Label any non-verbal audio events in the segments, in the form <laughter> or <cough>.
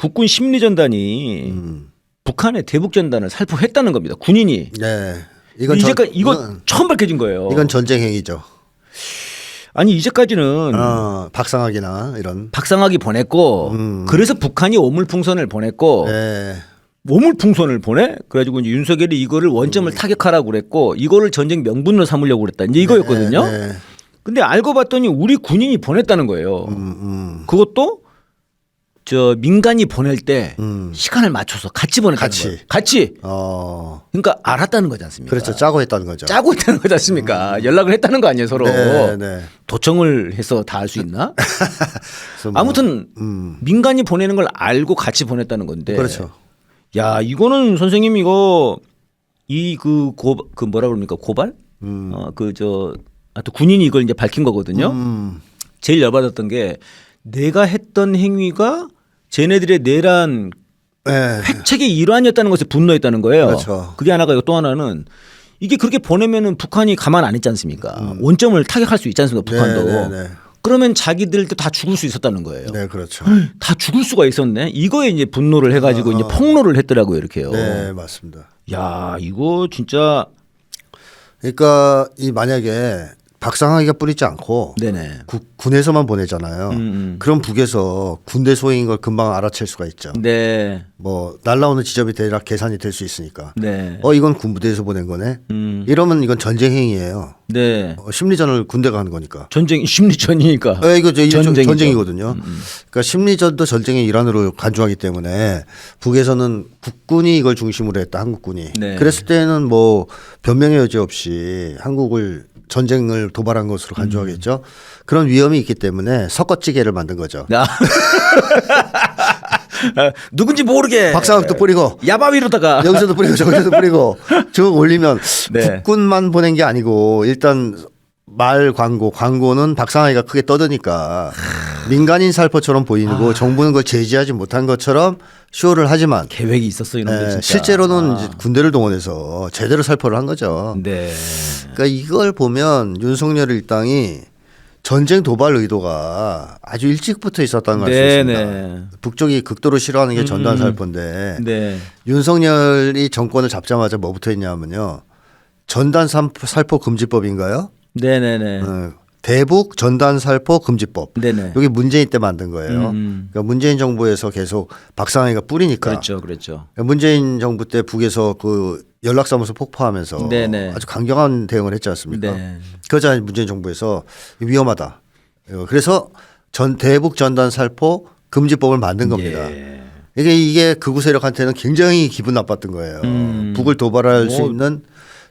국군 심리전단이 음. 북한의 대북전단을 살포했다는 겁니다. 군인이. 네. 이건 이제까지 전- 이거 이건, 처음 밝혀진 거예요. 이건 전쟁 행위죠. 아니 이제까지는 어, 박상학이나 이런. 박상학이 보냈고 음. 그래서 북한이 오물풍선을 보냈고 네. 오물풍선을 보내 그래가지고 이제 윤석열이 이거를 원점을 타격하라고 그랬고 이거를 전쟁 명분으로 삼으려고 그랬다 이제 이거였거든요. 네, 네. 근데 알고 봤더니 우리 군인이 보냈다는 거예요. 음, 음. 그것도 저 민간이 보낼 때 음. 시간을 맞춰서 같이 보냈다는 같이. 거예요. 같이. 어. 그러니까 알았다는 거지 않습니까? 그렇죠. 짜고 했다는 거죠. 짜고 있다는 거지 않습니까? 연락을 했다는 거 아니에요 서로. 네, 네. 도청을 해서 다 알 수 있나? <laughs> 뭐, 아무튼 음. 민간이 보내는 걸 알고 같이 보냈다는 건데. 그렇죠. 야 이거는 선생님 이거 이그고그 뭐라 그럽니까 고발? 음. 어 그 저 하여튼 군인이 이걸 이제 밝힌 거거든요. 음. 제일 열받았던 게 내가 했던 행위가 쟤네들의 내란 네. 획책의 일환이었다는 것에 분노했다는 거예요. 그렇죠. 게 하나가 또 하나는 이게 그렇게 보내면은 북한이 가만 안 있지 않습니까? 원점을 타격할 수 있지 않습니까? 북한도. 음. 네, 네, 네. 그러면 자기들도 다 죽을 수 있었다는 거예요. 네, 그렇죠. 다 죽을 수가 있었네. 이거에 이제 분노를 해가지고 이제 폭로를 했더라고요, 이렇게요. 어. 네, 맞습니다. 야, 이거 진짜 그러니까 이 만약에 박상학이가 뿌리지 않고 네네. 국- 군에서만 보내잖아요. 음, 음. 그럼 북에서 군대 소행인 걸 금방 알아챌 수가 있죠. 네, 뭐 날라오는 지점이 대략 계산이 될 수 있으니까. 네, 어 이건 군부대에서 보낸 거네. 음, 이러면 이건 전쟁 행위예요. 네. 어, 심리전을 군대가 하는 거니까. 전쟁 심리전이니까. 어, 이거 저 전쟁이죠. 음, 전쟁이거든요. 그러니까 심리전도 전쟁의 일환으로 간주하기 때문에 북에서는 국군이 이걸 중심으로 했다 한국군이. 네. 그랬을 때는 뭐 변명의 여지 없이 한국을 전쟁을 도발한 것으로 간주하겠죠. 그런 위험이 있기 때문에 섞어찌개를 만든 거죠. 야. 아, 누군지 모르게 박상학도 뿌리고 야바위로다가 여기서도 뿌리고 저기서도 뿌리고 <laughs> 저거 올리면 네. 국군만 보낸 게 아니고 일단 말 광고 광고는 박상하이가 크게 떠드니까 민간인 살포처럼 보이고 정부는 그걸 제지하지 못한 것처럼 쇼를 하지만 계획이 있었어 이놈들 예, 진짜. 실제로는 아. 군대를 동원해서 제대로 살포를 한 거죠. 네. 그러니까 이걸 보면 윤석열 일당이 전쟁 도발 의도가 아주 일찍부터 있었다는 걸 알수 네, 있습니다. 네. 북쪽이 극도로 싫어하는 게 전단 살포인데 네. 윤석열이 정권을 잡자마자 뭐부터 했냐면요. 전단 삼- 살포 금지법인가요? 네, 네, 네. 어, 대북 전단 살포 금지법. 네, 네. 여기 문재인 때 만든 거예요. 음. 그러니까 문재인 정부에서 계속 박상혜가 뿌리니까 그렇죠. 그렇죠. 문재인 정부 때 북에서 그 연락사무소 폭파하면서 네네. 아주 강경한 대응을 했지 않습니까? 네. 그러자 문재인 정부에서 위험하다. 어, 그래서 전 대북 전단 살포 금지법을 만든 겁니다. 예. 이게 이게 극우 세력한테는 굉장히 기분 나빴던 거예요. 음. 북을 도발할 수 뭐. 있는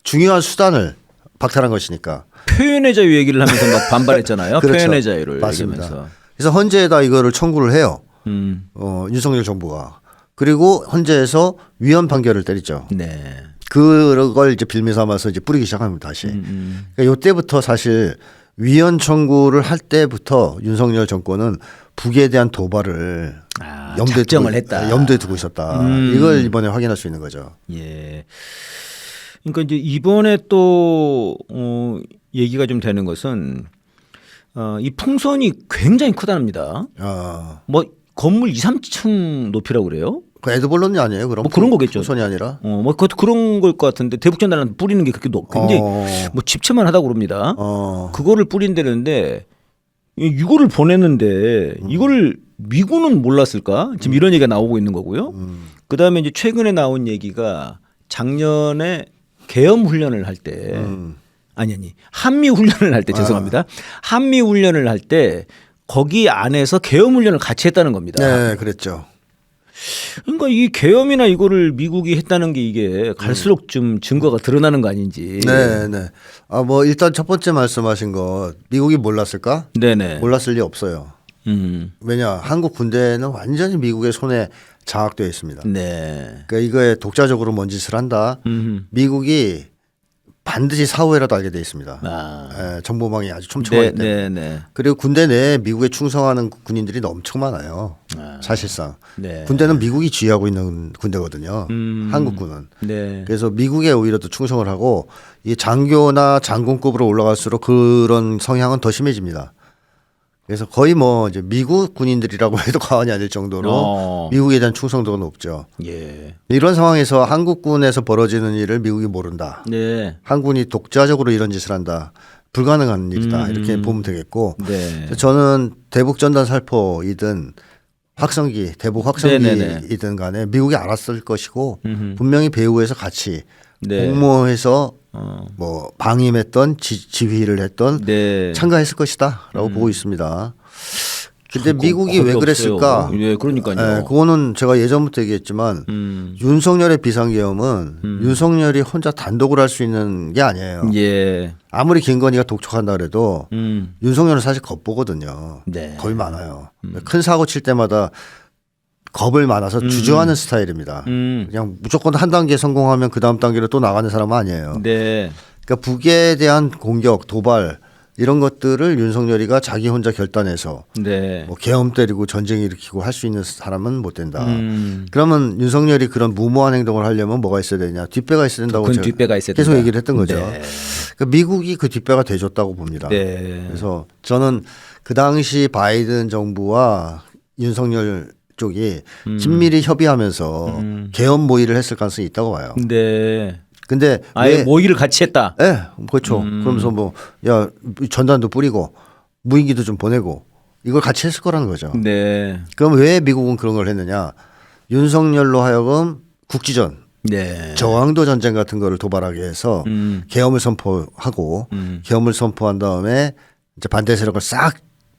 중요한 수단을 박탈한 것이니까. 표현의 자유 얘기를 하면서 막 <laughs> 반발했잖아요. 그렇죠. 표현의 자유를 맞습니다. 얘기하면서. 그래서 헌재에다 이거를 청구를 해요. 음. 어, 윤석열 정부가. 그리고 헌재에서 위헌 판결을 때리죠. 네. 그걸 이제 빌미 삼아서 이제 뿌리기 시작합니다 다시. 음. 그러니까 요때부터 사실 위헌 청구를 할 때부터 윤석열 정권은 북에 대한 도발을 아, 염두에 두고, 했다. 염두에 두고 있었다. 음. 이걸 이번에 확인할 수 있는 거죠. 예. 그러니까 이제 이번에 또 어, 얘기가 좀 되는 것은 어, 이 풍선이 굉장히 크답니다. 아, 뭐 건물 2, 3층 높이라고 그래요? 그 에드벌론이 아니에요? 그럼 뭐 그런 거겠죠. 손이 아니라. 어, 뭐 그것도 그런 걸 것 같은데 대북전단을 뿌리는 게 그렇게 높, 굉장히 어. 뭐 집채만 하다고 그럽니다. 어. 그거를 뿌린다는데 이- 이거를 보냈는데 음. 이거를 미군은 몰랐을까? 지금 이런 얘기가 나오고 있는 거고요. 음. 그다음에 이제 최근에 나온 얘기가 작년에 계엄 훈련을 할때 음. 아니 아니 한미 훈련을 할 때 죄송합니다. 한미 훈련을 할 때 거기 안에서 계엄 훈련을 같이 했다는 겁니다. 네, 그랬죠. 그러니까 이 계엄이나 이거를 미국이 했다는 게 이게 갈수록 좀 증거가 드러나는 거 아닌지. 네, 네. 아, 뭐 일단 첫 번째 말씀하신 거 미국이 몰랐을까? 네 네. 몰랐을 리 없어요. 음. 왜냐 한국 군대는 완전히 미국의 손에 장악되어 있습니다. 네. 그러니까 이거에 독자적으로 뭔 짓을 한다. 음. 미국이 반드시 사후에라도 알게 돼 있습니다. 아. 예, 정보망이 아주 네, 촘촘하기 때문에. 네, 네. 그리고 군대 내에 미국에 충성하는 군인들이 엄청 많아요. 아. 사실상 네. 군대는 미국이 지휘하고 있는 군대거든요. 음. 한국군은. 네. 그래서 미국에 오히려 더 충성을 하고 이 장교나 장군급으로 올라갈수록 그런 성향은 더 심해집니다. 그래서 거의 뭐 이제 미국 군인들이라고 <laughs> 해도 과언이 아닐 정도로 어. 미국에 대한 충성도가 높죠. 예. 이런 상황에서 한국군에서 벌어지는 일을 미국이 모른다. 네. 한군이 독자적으로 이런 짓을 한다. 불가능한 일이다. 음. 이렇게 보면 되겠고 네. 저는 대북 전단 살포이든 확성기, 대북. 확성기이든 간에 미국이 알았을 것이고 음흠. 분명히 배후에서 같이 네. 공모해서 어. 뭐 방임했던 지, 지휘를 했던 네. 참가했을 것이다라고 보고 있습니다. 근데 겁- 미국이 왜 그랬을까? 예, 그러니까요. 예, 그거는 제가 예전부터 얘기했지만 음. 윤석열의 비상계엄은 윤석열이 혼자 단독으로 할 수 있는 게 아니에요. 예. 아무리 김건희가 독촉한다 그래도 음. 윤석열은 사실 겁보거든요. 네. 겁이 많아요. 큰 사고 칠 때마다 겁을 많아서 주저하는 스타일입니다. 음. 그냥 무조건 한 단계 성공하면 그 다음 단계로 또 나가는 사람은 아니에요. 네. 그러니까 북에 대한 공격, 도발 이런 것들을 윤석열이가 자기 혼자 결단해서 네. 뭐 계엄 때리고 전쟁 일으키고 할 수 있는 사람은 못 된다. 음. 그러면 윤석열이 그런 무모한 행동을 하려면 뭐가 있어야 되냐? 뒷배가 있어야 된다고 큰 제가 뒷배가 있어야 계속 된다. 얘기를 했던 거죠. 네. 그러니까 미국이 그 뒷배가 돼줬다고 봅니다. 네. 그래서 저는 그 당시 바이든 정부와 윤석열 쪽이 친밀히 협의하면서 음. 계엄 모의를 했을 가능성이 있다고 봐요. 네. 근데 아예 왜 모의를 같이 했다. 예, 그렇죠. 음. 그러면서 뭐, 야, 전단도 뿌리고, 무인기도 좀 보내고, 이걸 같이 했을 거라는 거죠. 네. 그럼 왜 미국은 그런 걸 했느냐. 윤석열로 하여금 국지전, 네. 저항도 전쟁 같은 거를 도발하게 해서 음. 계엄을 선포하고, 음. 계엄을 선포한 다음에 이제 반대 세력을 싹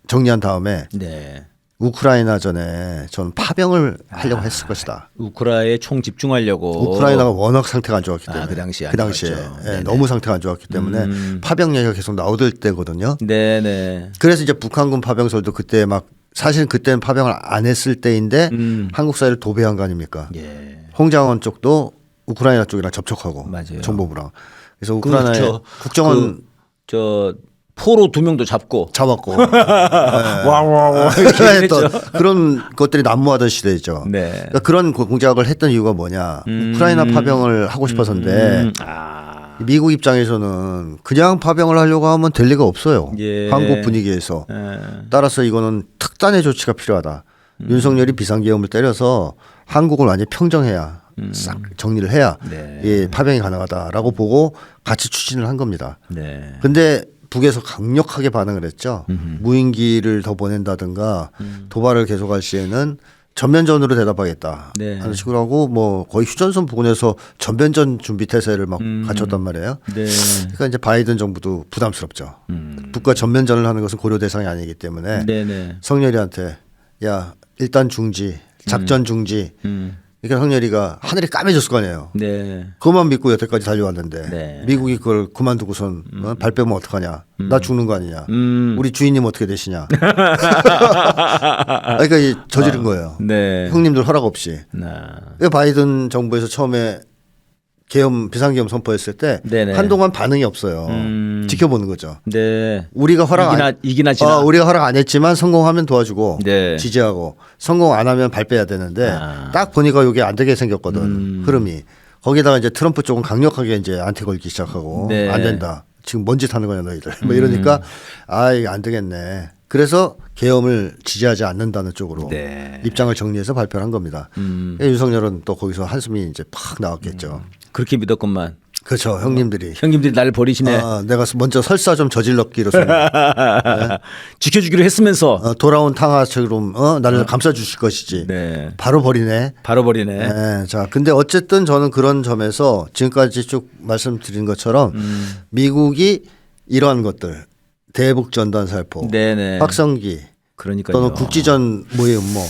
정리한 다음에 네. 우크라이나 전에 전 파병을 하려고 아. 했을 것이다. 우크라에 총 집중하려고. 우크라이나가 워낙 상태가 안 좋았기 아, 때문에 그 당시에 안그 당시에. 예, 네네. 너무 상태가 안 좋았기 때문에 음. 파병 얘기가 계속 나오들 때거든요. 네, 네. 그래서 이제 북한군 파병설도 그때 막 사실 그때는 파병을 안 했을 때인데 음. 한국 사회를 도배한 거 아닙니까? 예. 홍장원 쪽도 우크라이나 쪽이랑 접촉하고 맞아요. 정보부랑 그래서 우크라이나에 그렇죠. 국정원 저 포로 두 명도 잡고 잡았고 <laughs> 와와와 했던 <laughs> 그런 것들이 난무하던 시대죠. 네. 그러니까 그런 고- 공작을 했던 이유가 뭐냐? 음. 우크라이나 파병을 하고 싶어서인데 음, 아. 미국 입장에서는 그냥 파병을 하려고 하면 될 리가 없어요. 예. 한국 분위기에서. 예. 따라서 이거는 특단의 조치가 필요하다. 음. 윤석열이 비상계엄을 때려서 한국을 완전히 평정해야 싹 정리를 해야 음. 네. 예, 파병이 가능하다라고 보고 같이 추진을 한 겁니다. 네. 근데 북에서 강력하게 반응을 했죠. 무인기를 더 보낸다든가 음. 도발을 계속할 시에는 전면전으로 대답하겠다 네. 하는 식으로 하고 뭐 거의 휴전선 부근에서 전면전 준비 태세를 막 음. 갖췄단 말이에요. 네. 그러니까 이제 바이든 정부도 부담스럽죠. 음. 북과 전면전을 하는 것은 고려 대상이 아니기 때문에 네, 네. 성렬이한테 야 일단 중지 작전 중지 음. 그러니까 성렬이가 하늘이 까매졌을 거 아니에요. 네. 그것만 믿고 여태까지 달려왔는데 네. 미국이 그걸 그만두고선 어? 발 빼면 어떡하냐 나 죽는 거 아니냐 음. 우리 주인님 어떻게 되시냐 <laughs> 그러니까 이 저지른 거예요 네. 형님들 허락 없이 네. 그 바이든 정부에서 처음에 계엄 비상계엄 선포했을 때 네네. 한동안 반응이 없어요 음. 지켜보는 거죠 네. 우리가 허락 이기나 안, 이기나 지나. 어, 우리가 허락 안 했지만 성공하면 도와주고 네. 지지하고 성공 안 하면 발 빼야 되는데 아. 딱 보니까 이게 안 되게 생겼거든 음. 흐름이 거기다가 이제 트럼프 쪽은 강력하게 이제 안티 걸기 시작하고 네. 음. 안 된다 지금 뭔 짓 하는 거냐 너희들 뭐 이러니까 아 이게 안 되겠네 그래서 계엄을 지지하지 않는다는 쪽으로 네. 입장을 정리해서 발표를 한 겁니다 음. 윤석열은 또 거기서 한숨이 이제 팍 나왔겠죠 그렇게 믿었건만 그렇죠 형님들이 형님들이 나를 버리시네. 아, 내가 먼저 설사 좀 저질렀기로 <laughs> 지켜주기로 했으면서. 어, 돌아온 탕아처럼 어, 나를 감싸 주실 것이지 네. 바로 버리네 바로 버리네. 네, 자, 근데 어쨌든 저는 그런 점에서 지금까지 쭉 말씀드린 것처럼 음. 미국이 이러한 것들 대북 전단 살포, 네네. 확성기 그러니까요. 또는 국지전 모의 음모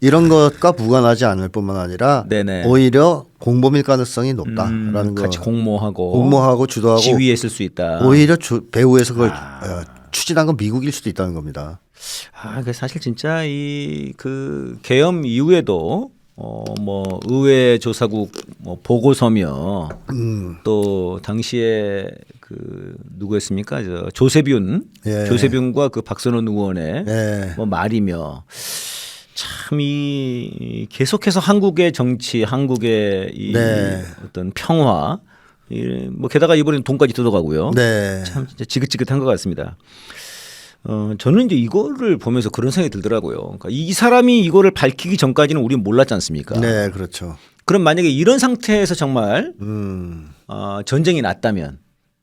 이런 것과 무관하지 않을 뿐만 아니라 네네. 오히려 공범일 가능성이 높다라는 음, 거 같이 공모하고 공모하고 주도하고 지휘했을 수 있다. 오히려 주, 배후에서 그걸 아. 어, 추진한 건 미국일 수도 있다는 겁니다. 아, 그 사실 진짜 이그 계엄 이후에도 어뭐 의회 조사국 뭐 보고서며 음. 또 당시에 그 누구였습니까? 저 조세균 예. 조세균과 그 박선원 의원의 네. 뭐 말이며 참 이 계속해서 한국의 정치, 한국의 이 네. 어떤 평화, 이뭐 게다가 이번엔 돈까지 들어가고요. 네. 참 진짜 지긋지긋한 것 같습니다. 어, 저는 이제 이거를 보면서 그런 생각이 들더라고요. 그러니까 이 사람이 이거를 밝히기 전까지는 우리는 몰랐지 않습니까? 네, 그렇죠. 그럼 만약에 이런 상태에서 정말 음, 어, 전쟁이 났다면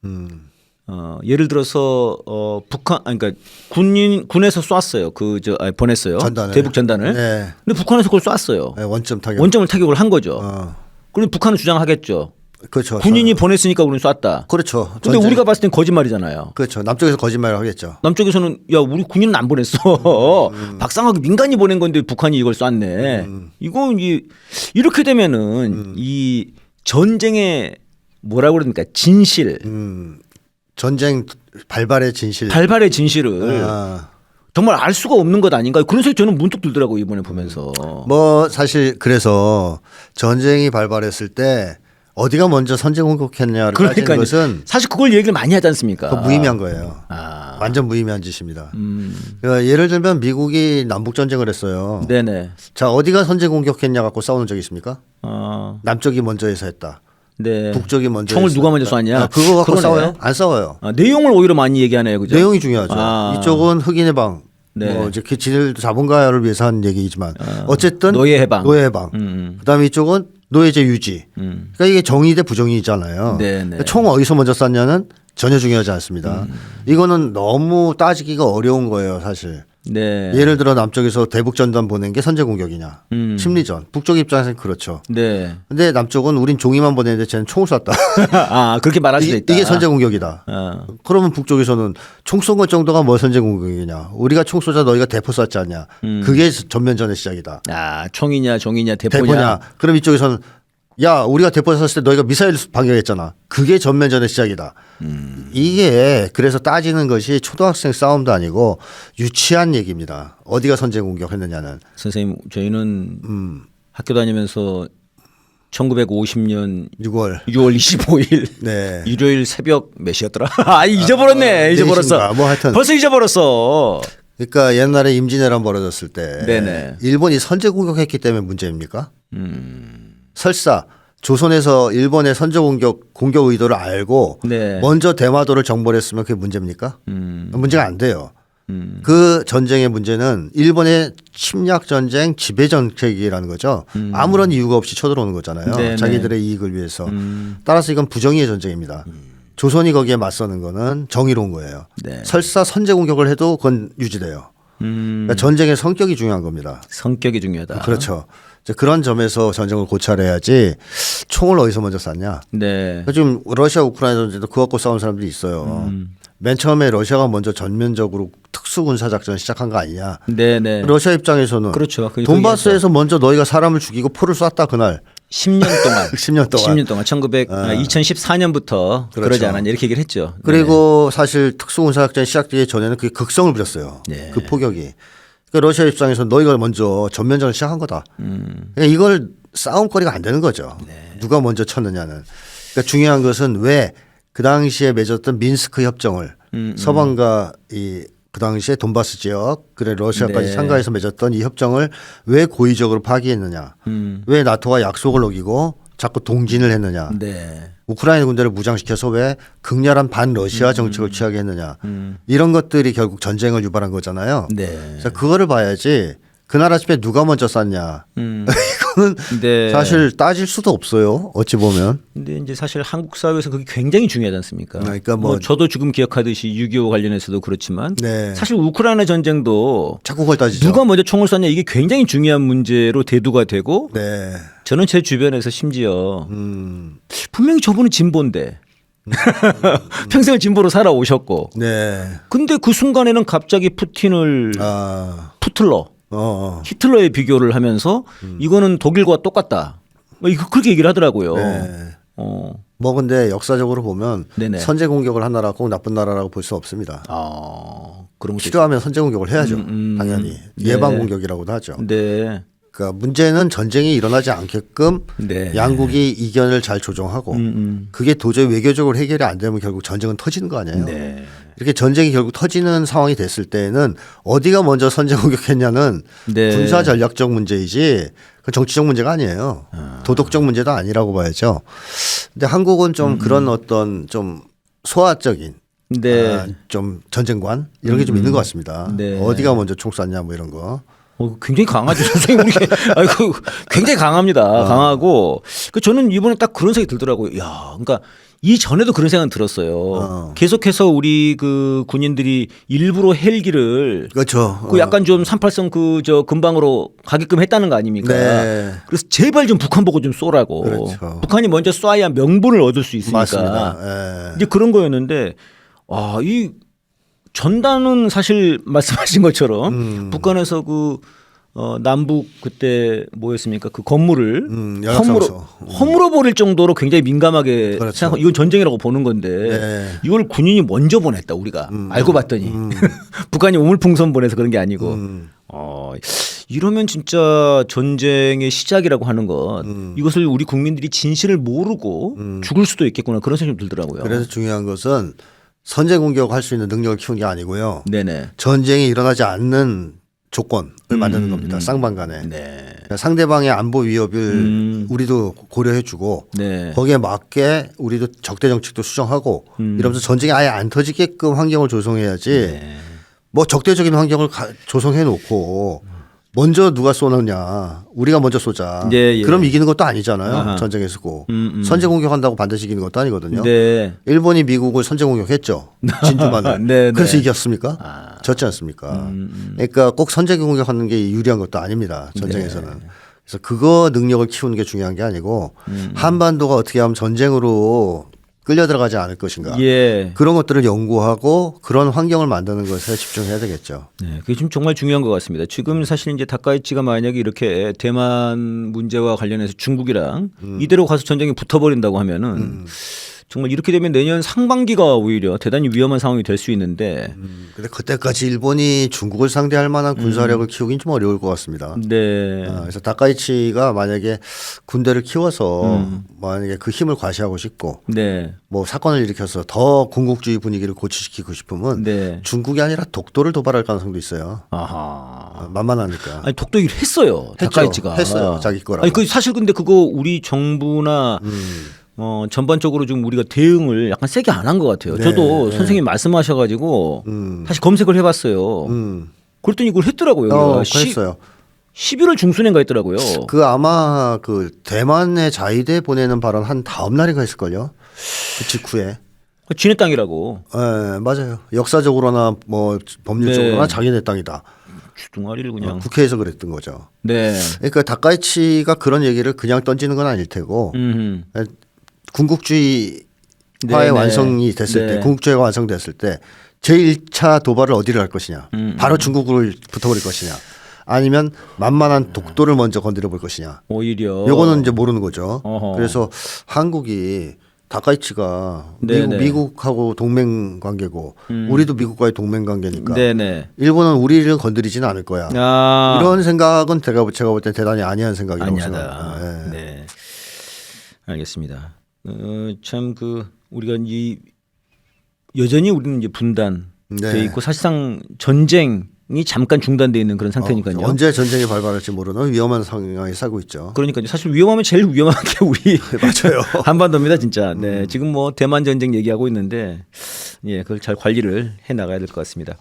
음, 어, 예를 들어서 어, 북한 아니, 그러니까 군인 군에서 쐈어요. 그저 보냈어요. 전단을. 대북 전단을. 네, 근데 북한에서 그걸 쐈어요. 네, 원점 타격. 원점을 타격을 한 거죠. 어, 그럼 북한은 주장하겠죠. 그렇죠. 군인이 보냈으니까 우리는 쐈다. 그렇죠. 근데 전쟁- 우리가 봤을 땐 거짓말이잖아요. 그렇죠. 남쪽에서 거짓말을 하겠죠. 남쪽에서는 야 우리 군인은 안 보냈어. 음. <laughs> 박상하게 민간이 보낸 건데 북한이 이걸 쐈네. 이건 이 이렇게 되면은 음. 이 전쟁의 뭐라고 그러니까 진실, 음, 전쟁 발발의 진실. 발발의 진실을 아, 정말 알 수가 없는 것 아닌가 그런 생각이 저는 문득 들더라고 요 이번에 보면서. 뭐 사실 그래서 전쟁이 발발했을 때 어디가 먼저 선제 공격했냐를 그러니까 것은 사실 그걸 얘기를 많이 하지 않습니까? 그 무의미한 거예요. 아, 완전 무의미한 짓입니다. 음, 그러니까 예를 들면 미국이 남북 전쟁을 했어요. 네네. 자 어디가 선제 공격했냐 갖고 싸우는 적이 있습니까? 어, 남쪽이 먼저 해서 했다. 네. 북쪽이 먼저 총을 누가 먼저. 쐈냐? 아, 그거 갖고 그러네. 싸워요? 안 싸워요. 아, 내용을 오히려 많이 얘기하네요, 그죠? 내용이 중요하죠. 아. 이쪽은 흑인의 방. 네. 뭐 이제 그 지들 자본가를 위해서 하는 얘기지만 어쨌든 노예 해방. 노예 해방. 음, 그다음에 이쪽은 노예제 유지. 음. 그러니까 이게 정의 대 부정이잖아요. 네, 네. 그러니까 총 어디서 먼저 쐈냐는 전혀 중요하지 않습니다. 음. 이거는 너무 따지기가 어려운 거예요, 사실. 네. 예를 들어 남쪽에서 대북 전단 보낸 게 선제 공격이냐, 음. 심리전. 북쪽 입장에서는 그렇죠. 네. 근데 남쪽은 우린 종이만 보내는데 쟤는 총을 쐈다. <laughs> 아, 그렇게 말할 수도 이, 있다. 이 게 선제 공격이다. 어. 그러면 북쪽에서는 총 쏜 것 정도가 뭐 선제 공격이냐. 우리가 총 쏘자 너희가 대포 쐈지 않냐. 음. 그게 전면전의 시작이다. 아, 총이냐, 종이냐, 대포냐. 대포냐. 그럼 이쪽에서는 야 우리가 대포 쐈을 때 너희가 미사일 반격했잖아. 그게 전면전의 시작이다. 음. 이게 그래서 따지는 것이 초등학생 싸움도 아니고 유치한 얘기입니다. 어디가 선제 공격했느냐는. 선생님, 저희는 음, 학교 다니면서 1950년 6월. 6월 25일 네. 일요일 새벽 몇 시였더라? <laughs> 아, 잊어버렸네. 잊어버렸어. 네이신가? 뭐 하여튼. 벌써 잊어버렸어. 그러니까 옛날에 임진왜란 벌어졌을 때 네네. 일본이 선제 공격했기 때문에 문제입니까? 음. 설사 조선에서 일본의 선제 공격 공격 의도를 알고 네. 먼저 대마도를 정벌했으면 그게 문제입니까? 음. 문제가 안 돼요. 음. 그 전쟁의 문제는 일본의 침략 전쟁 지배 정책이라는 거죠. 아무런 이유가 없이 쳐들어오는 거잖아요. 음. 네네. 자기들의 이익을 위해서. 음. 따라서 이건 부정의의 전쟁입니다. 조선이 거기에 맞서는 거는 정의로운 거예요. 네. 설사 선제 공격을 해도 그건 유지돼요. 음. 그러니까 전쟁의 성격이 중요한 겁니다. 성격이 중요하다. 그렇죠. 그런 점에서 전쟁을 고찰해야지 총을 어디서 먼저 쐈냐. 네. 지금 러시아 우크라이나 전쟁도 그거 갖고 싸운 사람들이 있어요. 음. 맨 처음에 러시아가 먼저 전면적으로 특수 군사 작전 시작한 거 아니냐. 네, 네. 러시아 입장에서는 그렇죠. 그- 돈바스에서 먼저 너희가 사람을 죽이고 포를 쐈다 그날 10년 동안 <laughs> 10년 동안. 10년 동안 1900 아, 2014년부터 그러지 그렇죠. 않았냐 이렇게 얘기를 했죠. 그리고 사실 특수 군사 작전이 시작 되기 전에는 그게 극성을 부렸어요. 네. 그 포격이. 그러니까 러시아 입장에서 너희가 먼저 전면전을 시작한 거다. 음. 그러니까 이걸 싸움거리가 안 되는 거죠. 네. 누가 먼저 쳤느냐는. 그러니까 중요한 것은 왜 그 당시에 맺었던 민스크 협정을 음, 서방과 이 그 당시에 돈바스 지역 그래 러시아까지 네. 참가해서 맺었던 이 협정을 왜 고의적으로 파기했느냐. 음. 왜 나토가 약속을 어기고 자꾸 동진을 했느냐. 네. 우크라이나 군대를 무장시켜서 왜 극렬한 반 러시아 정책을 취하게 했느냐. 음. 이런 것들이 결국 전쟁을 유발한 거잖아요. 네. 그래서 그거를 봐야지 그 나라 집에 누가 먼저 쐈냐. 음. <laughs> 이거는 네. 사실 따질 수도 없어요. 어찌 보면. 근데 이제 사실 한국 사회에서 그게 굉장히 중요하지 않습니까? 그러니까 뭐- 저도 지금 기억하듯이 6.25 관련해서도 그렇지만 네. 사실 우크라이나 전쟁도 자꾸 그걸 따지죠. 누가 먼저 총을 쐈냐 이게 굉장히 중요한 문제로 대두가 되고 네. 저는 제 주변에서 심지어 음. 분명히 저분은 진보인데 <laughs> 평생을 진보로 살아오셨고 네. 근데 그 순간에는 갑자기 푸틴을 아. 푸틀러 어, 어. 히틀러에 비교를 하면서 이거는 독일과 똑같다. 뭐 이거 그렇게 얘기를 하더라고요. 네. 어. 뭐 근데 역사적으로 보면 네네. 선제 공격을 한 나라 꼭 나쁜 나라라고 볼 수 없습니다. 아, 그런 필요하면 선제 공격을 해야죠. 음, 음. 당연히 네. 예방 공격이라고도 하죠. 있- 네. 그러니까 문제는 전쟁이 일어나지 않게끔 네. 양국이 이견을 잘 조정하고 음, 음. 그게 도저히 외교적으로 해결이 안 되면 결국 전쟁은 터지는 거 아니에요. 네. 이렇게 전쟁이 결국 터지는 상황이 됐을 때에는 어디가 먼저 선제 공격했냐는 네. 군사 전략적 문제이지 그 정치적 문제가 아니에요. 도덕적 문제도 아니라고 봐야죠. 근데 한국은 좀 음. 그런 어떤 좀 소아적인 네. 아, 좀 전쟁관 이런 게 좀 있는 것 같습니다. 네. 어디가 먼저 총 쐈냐 뭐 이런 거. 어, 굉장히 강하죠 <laughs> 선생님 우리 아이고 굉장히 강합니다 강하고 그 저는 이번에 딱 그런 생각이 들더라고요 야 그러니까 이 전에도 그런 생각 들었어요 어. 계속해서 우리 그 군인들이 일부러 헬기를 그렇죠. 그 약간 좀 38성 그 저 근방으로 가게끔 했다는 거 아닙니까 네. 그래서 제발 좀 북한 보고 좀 쏘라고 그렇죠. 북한이 먼저 쏴야 명분을 얻을 수 있으니까 맞습니다. 예. 이제 그런 거였는데 아 이 전단은 사실 <laughs> 말씀하신 것처럼 음. 북한에서 그 어, 남북 그때 뭐였습니까 그 건물을 음, 허물어 연합사무소. 허물어 버릴 정도로 굉장히 민감하게 그렇죠. 생각 이건 전쟁이라고 보는 건데 네. 이걸 군인이 먼저 보냈다 우리가 알고 봤더니 <laughs> 북한이 우물풍선 보내서 그런 게 아니고 음. 어, 이러면 진짜 전쟁의 시작이라고 하는 것 음. 이것을 우리 국민들이 진실을 모르고 죽을 수도 있겠구나 그런 생각이 좀 들더라고요. 그래서 중요한 것은 선제 공격할 수 있는 능력을 키우는 게 아니고요. 네네. 전쟁이 일어나지 않는 조건을 만드는 겁니다. 쌍방간에 네. 상대방의 안보 위협을 음. 우리도 고려해주고 네. 거기에 맞게 우리도 적대 정책도 수정하고 음. 이러면서 전쟁이 아예 안 터지게끔 환경을 조성해야지 네. 뭐 적대적인 환경을 가- 조성해 놓고 먼저 누가 쏘느냐 우리가 먼저 쏘자 예, 예. 그럼 이기는 것도 아니잖아요 아하. 전쟁에서고 음, 음. 선제 공격한다고 반드시 이기는 것도 아니거든요 네. 일본이 미국을 선제 공격했죠 진주만을 <laughs> 네, 그래서 네. 이겼습니까 아. 졌지 않습니까 음, 그러니까 꼭 선제 공격하는 게 유리한 것도 아닙니다 전쟁에서는 네. 그래서 그거 능력을 키우는 게 중요한 게 아니고 음. 한반도가 어떻게 하면 전쟁으로 끌려 들어가지 않을 것인가 예. 그런 것들을 연구하고 그런 환경을 만드는 것에 집중해야 되겠죠. 네, 그게 지금 정말 중요한 것 같습니다. 지금 사실 이제 다카이치가 만약에 이렇게 대만 문제와 관련해서 중국이랑 음. 이대로 가서 전쟁이 붙어버린다고 하면은 정말 이렇게 되면 내년 상반기가 오히려 대단히 위험한 상황이 될 수 있는데 음, 근데 그때까지 일본이 중국을 상대할 만한 군사력을 음. 키우긴 좀 어려울 것 같습니다. 네. 아, 그래서 다카이치가 만약에 군대를 키워서 음. 만약에 그 힘을 과시하고 싶고 네. 뭐 사건을 일으켜서 더 군국주의 분위기를 고취시키고 싶으면 네. 중국이 아니라 독도를 도발할 가능성도 있어요. 아하. 아, 만만하니까. 아니 독도기를 했어요. 했죠. 다카이치가 했어요. 자기 거라고. 아니 그 사실 근데 그거 우리 정부나 음. 어 전반적으로 좀 우리가 대응을 약간 세게 안 한 것 같아요. 네, 저도 네. 선생님 말씀하셔가지고 음. 다시 검색을 해봤어요. 음. 그랬더니 이걸 했더라고요. 어, 시- 그랬어요. 11월 중순인가 했더라고요. 그 아마 그 대만의 자위대 보내는 발언 한 다음 날인가 했을걸요. 그 직후에. 지네 땅이라고 예, 맞아요. 역사적으로나 뭐 법률적으로나 네. 자기네 땅이다. 주둥아리를 어, 그냥. 국회에서 그랬던 거죠. 네. 그러니까 다카이치가 그런 얘기를 그냥 던지는 건 아닐 테고 음. 군국주의화의 네, 네. 완성이 됐을 네. 때, 군국주의가 완성됐을 때 제1차 도발을 어디를 할 것이냐. 음, 바로 중국을 붙어버릴 것이냐. 아니면 만만한 독도를 먼저 건드려 볼 것이냐. 오히려. 요거는 이제 모르는 거죠. 어허. 그래서 한국이 다카이치가 네, 미국, 네. 미국 하고 동맹 관계고 우리도 미국과의 동맹 관계니까 네네. 일본은 우리를 건드리지는 않을 거야. 아. 이런 생각은 제가 제가 볼 때 대단히 아니한 생각이라고. 생각합니다. 예. 네. 알겠습니다. 어, 참그 우리가 이 여전히 우리는 이제 분단돼 네. 있고 사실상 전쟁이 잠깐 중단돼 있는 그런 상태니까요. 어, 언제 전쟁이 발발할지 모르는 위험한 상황에 살고 있죠. 그러니까 사실 위험하면 제일 위험한 게 우리 <laughs> 맞아요. <laughs> 한반도입니다, 진짜. 네, 지금 뭐 대만 전쟁 얘기하고 있는데, 예, 그걸 잘 관리를 해 나가야 될 것 같습니다.